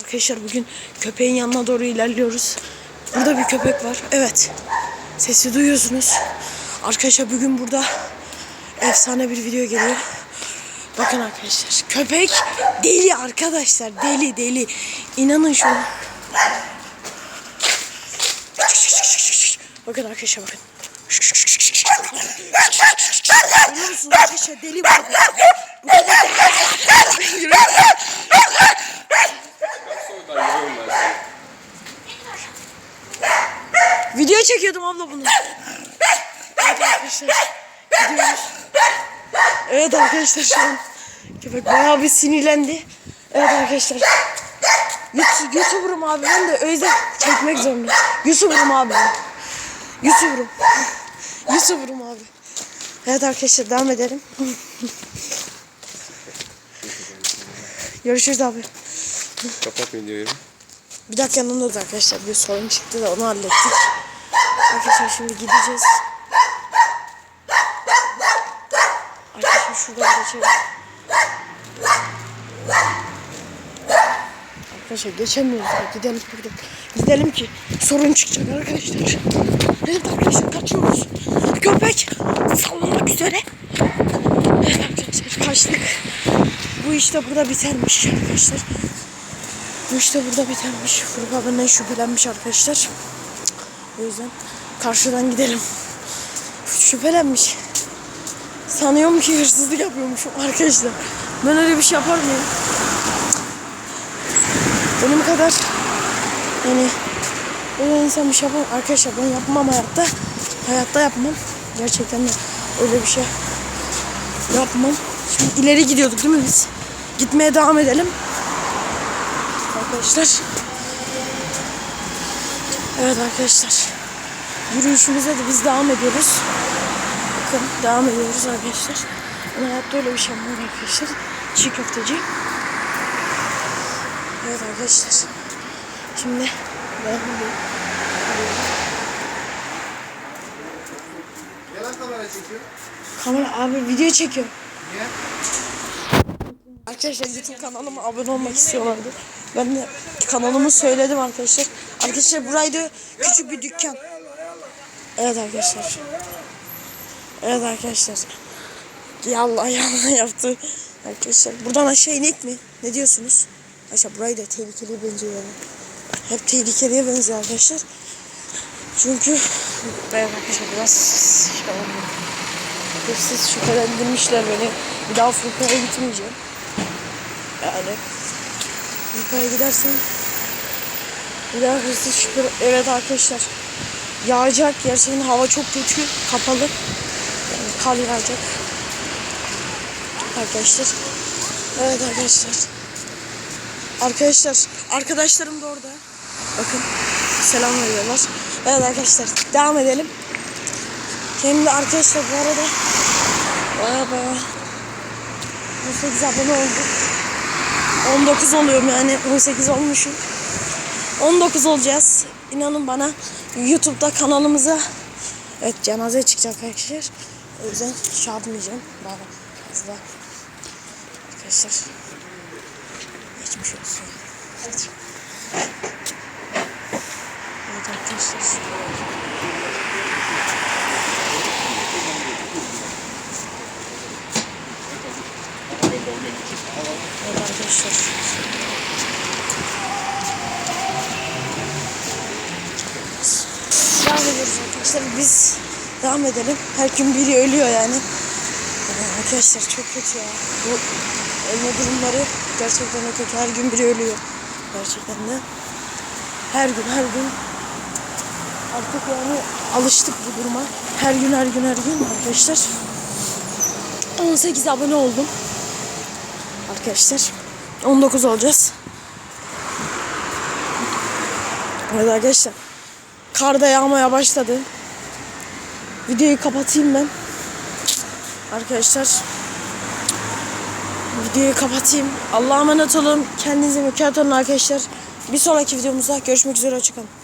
Arkadaşlar bugün köpeğin yanına doğru ilerliyoruz. Burada bir köpek var. Evet. Sesi duyuyorsunuz. Arkadaşlar bugün burada efsane bir video geliyor. Bakın arkadaşlar. Köpek deli arkadaşlar. Deli deli. İnanın şuna. Bakın arkadaşlar bakın. Görüyor musunuz arkadaşlar deli bu. Bu köpek Video çekiyordum abla bunu. Evet arkadaşlar. Gidiyoruz. Evet arkadaşlar şu an köpek bayağı bir sinirlendi. Evet arkadaşlar. YouTuber'ım abi ben de o yüzden çekmek zorunda. YouTuber'ım abi. ben. YouTuber'ım. YouTuber'ım abi. Evet arkadaşlar devam edelim. Görüşürüz abi. Kapat videoyu. Bir dakika yanımda da arkadaşlar bir sorun çıktı da onu hallettik. Arkadaşlar şimdi gideceğiz. Arkadaşlar şuradan geçelim. Arkadaşlar geçemiyoruz. Gidelim buradan. Gidelim ki sorun çıkacak arkadaşlar. Evet arkadaşlar kaçıyoruz. Köpek sallanmak üzere. Evet arkadaşlar kaçtık. Bu işte burada bitermiş arkadaşlar. Bu işte burada bitermiş. Furkan benden şüphelenmiş arkadaşlar. O yüzden karşıdan gidelim. Şüphelenmiş. Sanıyorum ki hırsızlık yapıyormuşum arkadaşlar. Ben öyle bir şey yapar mıyım? Benim kadar yani öyle insan bir şey yapar. Arkadaşlar ben yapmam hayatta. Hayatta yapmam. Gerçekten de öyle bir şey yapmam. Şimdi ileri gidiyorduk değil mi biz? Gitmeye devam edelim arkadaşlar. Evet arkadaşlar. Yürüyüşümüze de biz devam ediyoruz. Bakın devam ediyoruz arkadaşlar. Ben hayatta öyle bir şey yapmam arkadaşlar. Çiğ köfteci. Evet arkadaşlar. Şimdi devam ediyorum. Yalan kamera çekiyor. Kamera abi video çekiyor. Niye? Arkadaşlar YouTube kanalıma abone olmak istiyorlardı. Ben de kanalımı söyledim arkadaşlar. Arkadaşlar buraydı küçük bir dükkan. Evet arkadaşlar. Evet arkadaşlar. Yallah yallah yaptı. Arkadaşlar buradan aşağı inek mi? Ne diyorsunuz? Arkadaşlar burayı da tehlikeliye benziyor yani. Hep tehlikeliye benziyor arkadaşlar. Çünkü evet arkadaşlar biraz şey. Hırsız şüphelendirmişler beni. Bir daha Furkan'a gitmeyeceğim. Yani Furkan'a gidersem daha hırsız şüphe... Evet arkadaşlar. Yağacak. Gerçekten hava çok kötü. Kapalı. Yani kar yağacak. Arkadaşlar. Evet arkadaşlar. Arkadaşlar. Arkadaşlarım da orada. Bakın. Selam veriyorlar. Evet arkadaşlar. Devam edelim. Şimdi arkadaşlar bu arada baya baya 18 abone olduk. 19 oluyorum yani 18 olmuşum. 19 olacağız. İnanın bana YouTube'da kanalımıza evet cenaze çıkacak arkadaşlar. O yüzden şey yapmayacağım. Daha fazla. Arkadaşlar geçmiş olsun. Evet arkadaşlar. Evet arkadaşlar. Ediyoruz arkadaşlar. Biz devam edelim. Her gün biri ölüyor yani. Ee, Arkadaşlar çok kötü ya. Bu ölme durumları gerçekten de kötü. Her gün biri ölüyor. Gerçekten de. Her gün her gün. Artık yani alıştık bu duruma. Her gün her gün her gün arkadaşlar. 18 abone oldum. Arkadaşlar 19 olacağız. Evet arkadaşlar. Kar da yağmaya başladı. Videoyu kapatayım ben. Arkadaşlar. Videoyu kapatayım. Allah'a emanet olun. Kendinize mükemmel olun arkadaşlar. Bir sonraki videomuzda görüşmek üzere. Hoşçakalın.